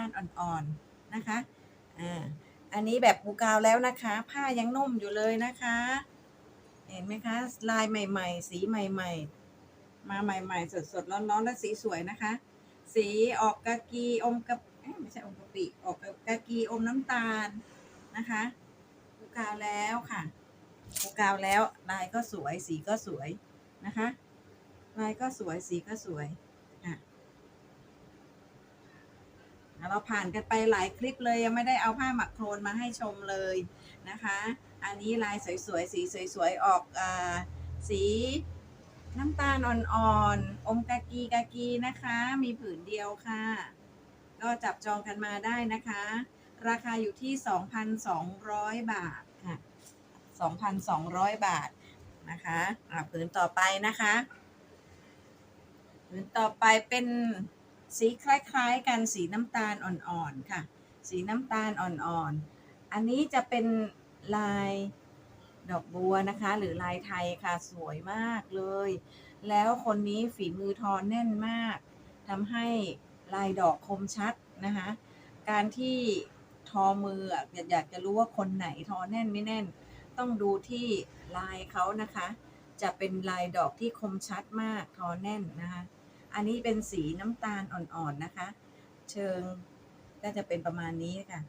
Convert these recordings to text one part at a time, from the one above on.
าลอ่อนๆนะคะอ่าอันนี้แบบปูกาวแล้วนะคะ ผ้ายังนุ่มอยู่เลยนะคะ เห็นไหมคะ ลายใหม่ ๆ สีใหม่ ๆ มาใหม่ ๆ สดๆร้อนๆและสีสวยนะคะ สีออกกากีอมกะเอ๊ะไม่ใช่อมกะปิออกกากีอมน้ำตาลนะคะปูกาวแล้วค่ะปูกาวแล้วลายก็สวยสีก็สวยนะคะ ลายก็สวยสีก็สวยอะ เราผ่านกันไปหลายคลิปเลยยังไม่ได้เอาผ้าหมักโครนมาให้ชมเลยนะคะ อันนี้ลายสวยๆ สีสวยๆ ออกอาสีน้ำตาลอ่อนๆ อมกากีกากีนะคะ มีผืนเดียวค่ะ ก็จับจองกันมาได้นะคะ ราคาอยู่ที่ 2,200 บาทค่ะ 2,200 บาทนะคะอะผืนต่อไปนะคะผืนต่อไปเป็น สีคล้ายๆกันสีน้ำตาลอ่อนๆค่ะ สีน้ำตาลอ่อนๆ อันนี้จะเป็นลายดอกบัวนะคะ หรือลายไทยค่ะสวยมากเลย แล้วคนนี้ฝีมือทอแน่นมากทำให้ลายดอกคมชัดนะคะ การที่ทอมืออะอยากอยากจะรู้ว่าคนไหนทอแน่นไม่แน่น ต้องดูที่ลายเขานะคะ จะเป็นลายดอกที่คมชัดมากทอแน่นนะคะ อันนี้เป็นสีน้ำตาลอ่อนๆนะคะ เชิงก็จะเป็นประมาณนี้ค่ะ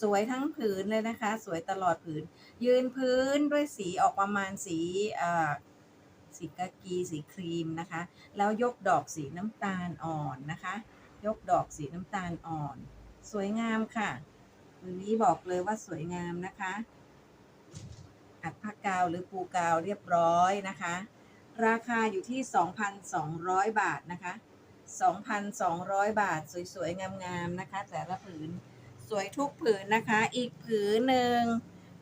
สวยทั้งผืนเลยนะคะ สวยตลอดผืน ยืนพื้นด้วยสีออกประมาณสีสีกากีสีครีมนะคะ แล้วยกดอกสีน้ำตาลอ่อนนะคะ ยกดอกสีน้ำตาลอ่อน สวยงามค่ะผืนนี้บอกเลยว่าสวยงามนะคะ อัดผ้ากาวหรือปูกาวเรียบร้อยนะคะ ราคาอยู่ที่ 2,200 บาทนะคะ 2,200 บาทสวยๆ งามๆนะคะ แต่ละผืนสวยทุกผืนนะคะ อีกผืนหนึ่ง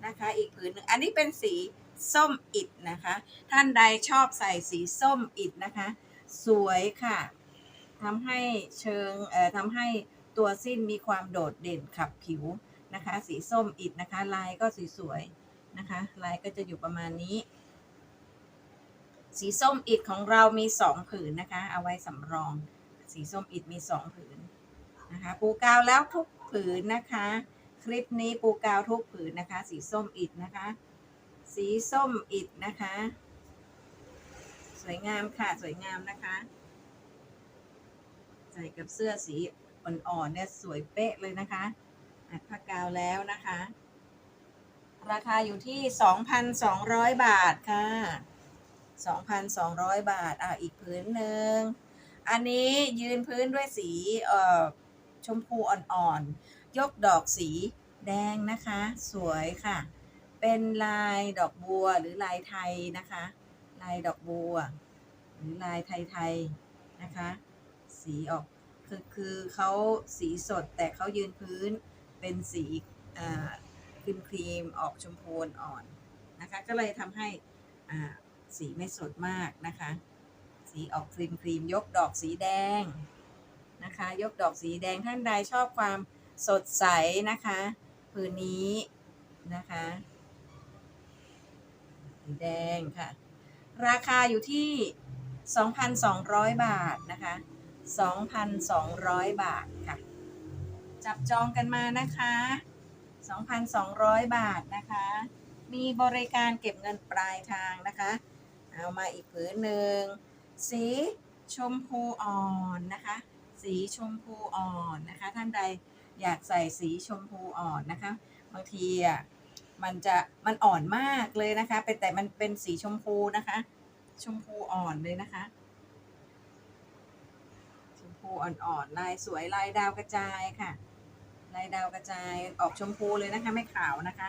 นะคะ อีกผืนหนึ่งอันนี้เป็นสีส้มอิดนะคะ ท่านใดชอบใส่สีส้มอิดนะคะ สวยค่ะทำให้เชิงเอ่อทำให้ตัวสิ้นมีความโดดเด่นขับผิวนะคะ สีส้มอิดนะคะ ลายก็สวยๆนะคะ ลายก็จะอยู่ประมาณนี้ สีส้มอิดของเรามีสองผืนนะคะ เอาไว้สำรอง สีส้มอิดมีสองผืนนะคะ ปูกาวแล้วทุกผืนนะคะ คลิปนี้ปูกาวทุกผืนนะคะ สีส้มอิดนะคะ สีส้มอิดนะคะ สวยงามค่ะสวยงามนะคะ ใส่กับเสื้อสีอ่อนๆเนี่ยสวยเป๊ะเลยนะคะอัดผ้ากาวแล้วนะคะ ราคาอยู่ที่ 2,200 บาทค่ะ 2,200 บาทอะอีกพื้นหนึ่ง อันนี้ยืนพื้นด้วยสีเอ่อชมพูอ่อนๆ ยกดอกสีแดงนะคะ สวยค่ะ เป็นลายดอกบัวหรือลายไทยนะคะ ลายดอกบัว หรือลายไทยๆนะคะ สีออกคือคือเขาสีสดแต่เขายืนพื้นเป็นสีอ่าครีมครีมๆออกชมพูอ่อนนะคะ ก็เลยทำให้อ่า สีไม่สดมากนะคะ สีออกครีมครีมยกดอกสีแดงนะคะ ยกดอกสีแดงท่านใดชอบความสดใสนะคะผืนนี้นะคะสีแดงค่ะ ราคาอยู่ที่ 2,200 บาทนะคะ 2,200 บาทค่ะ จับจองกันมานะคะ 2,200 บาทนะคะ มีบริการเก็บเงินปลายทางนะคะ เอามาอีกผืนหนึ่ง สีชมพูอ่อนนะคะ สีชมพูอ่อนนะคะ ท่านใดอยากใส่สีชมพูอ่อนนะคะ บางทีอะมันจะมันอ่อนมากเลยนะคะเป็นแต่มันเป็นสีชมพูนะคะ ชมพูอ่อนเลยนะคะ ชมพูอ่อนๆลายสวยลายดาวกระจายค่ะลายดาวกระจายออกชมพูเลยนะคะ ไม่ขาวนะคะ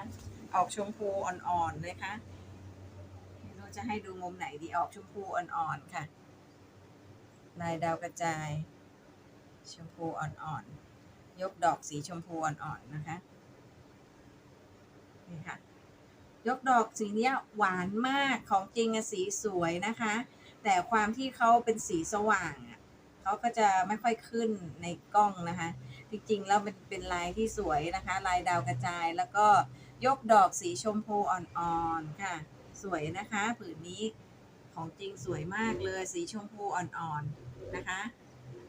ออกชมพูอ่อนๆเลยค่ะ ไม่รู้จะให้ดูมุมไหนดีออกชมพูอ่อนๆค่ะ ลายดาวกระจาย ชมพูอ่อนๆ ยกดอกสีชมพูอ่อนๆนะคะ นี่ค่ะ ยกดอกสีเนี้ยหวานมากของจริงอะสีสวยนะคะ แต่ความที่เขาเป็นสีสว่างเขาก็จะไม่ค่อยขึ้นในกล้องนะคะ จริงๆแล้วมันเป็นลายที่สวยนะคะ ลายดาวกระจายแล้วก็ยกดอกสีชมพูอ่อนๆค่ะ สวยนะคะผืนนี้ของจริงสวยมากเลยสีชมพูอ่อนๆนะคะ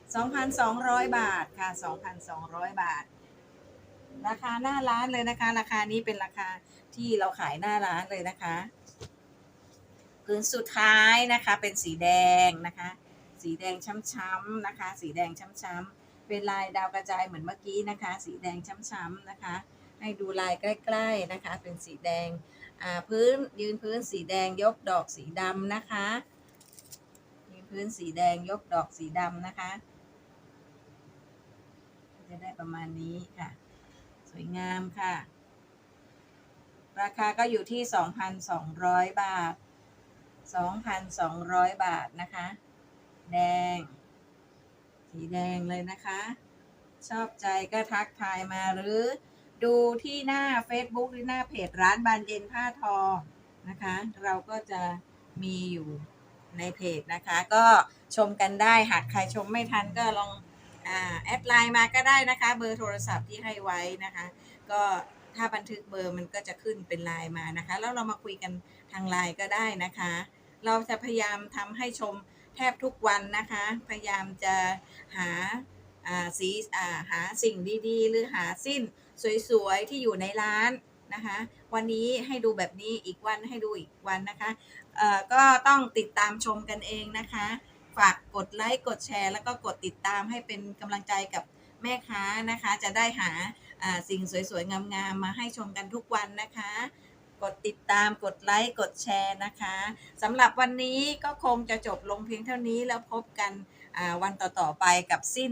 2,200 บาทค่ะ 2,200 บาท ราคาหน้าร้านเลยนะคะ ราคานี้เป็นราคาที่เราขายหน้าร้านเลยนะคะพื้นสุดท้ายนะคะเป็นสีแดงนะคะ สีแดงช้ำๆนะคะ สีแดงช้ำๆเป็นลายดาวกระจายเหมือนเมื่อกี้นะคะ สีแดงช้ำๆนะคะ ให้ดูลายใกล้ ๆนะคะ เป็นสีแดง พื้นยืนพื้นสีแดงยกดอกสีดำนะคะ ยืนพื้นสีแดงยกดอกสีดำนะคะ จะได้ประมาณนี้ค่ะ สวยงามค่ะ ราคาก็อยู่ที่ 2,200 บาท 2,200 บาทนะคะ แดง สีแดงเลยนะคะ ชอบใจก็ทักทายมาหรือ ดูที่หน้า Facebook หรือหน้าเพจร้านบานเย็นผ้าทอนะคะ เราก็จะมีอยู่ในเพจนะคะ ก็ชมกันได้หากใครชมไม่ทันก็ลองอแอดไลน์มาก็ได้นะคะ เบอร์โทรศัพท์ที่ให้ไว้นะคะ ก็ถ้าบันทึกเบอร์มันก็จะขึ้นเป็นไลน์มานะคะ แล้วเรามาคุยกันทางไลน์ก็ได้นะคะ เราจะพยายามทำให้ชมแทบทุกวันนะคะ พยายามจะหาสีหาสิ่งดีๆ หรือหาสิ้น สวยๆ ที่อยู่ในร้านนะคะ วันนี้ให้ดูแบบนี้อีกวันให้ดูอีกวันนะคะเอ่อก็ต้องติดตามชมกันเองนะคะ ฝากกดไลค์กดแชร์ แล้วก็กดติดตามให้เป็นกำลังใจกับแม่ค้านะคะ จะได้หาสิ่งสวยๆ งามๆ มาให้ชมกันทุกวันนะคะ กดติดตามกดไลค์กดแชร์นะคะสำหรับวันนี้ก็คงจะจบลงเพียงเท่านี้แล้วพบกันวันต่อๆไปกับสิ้น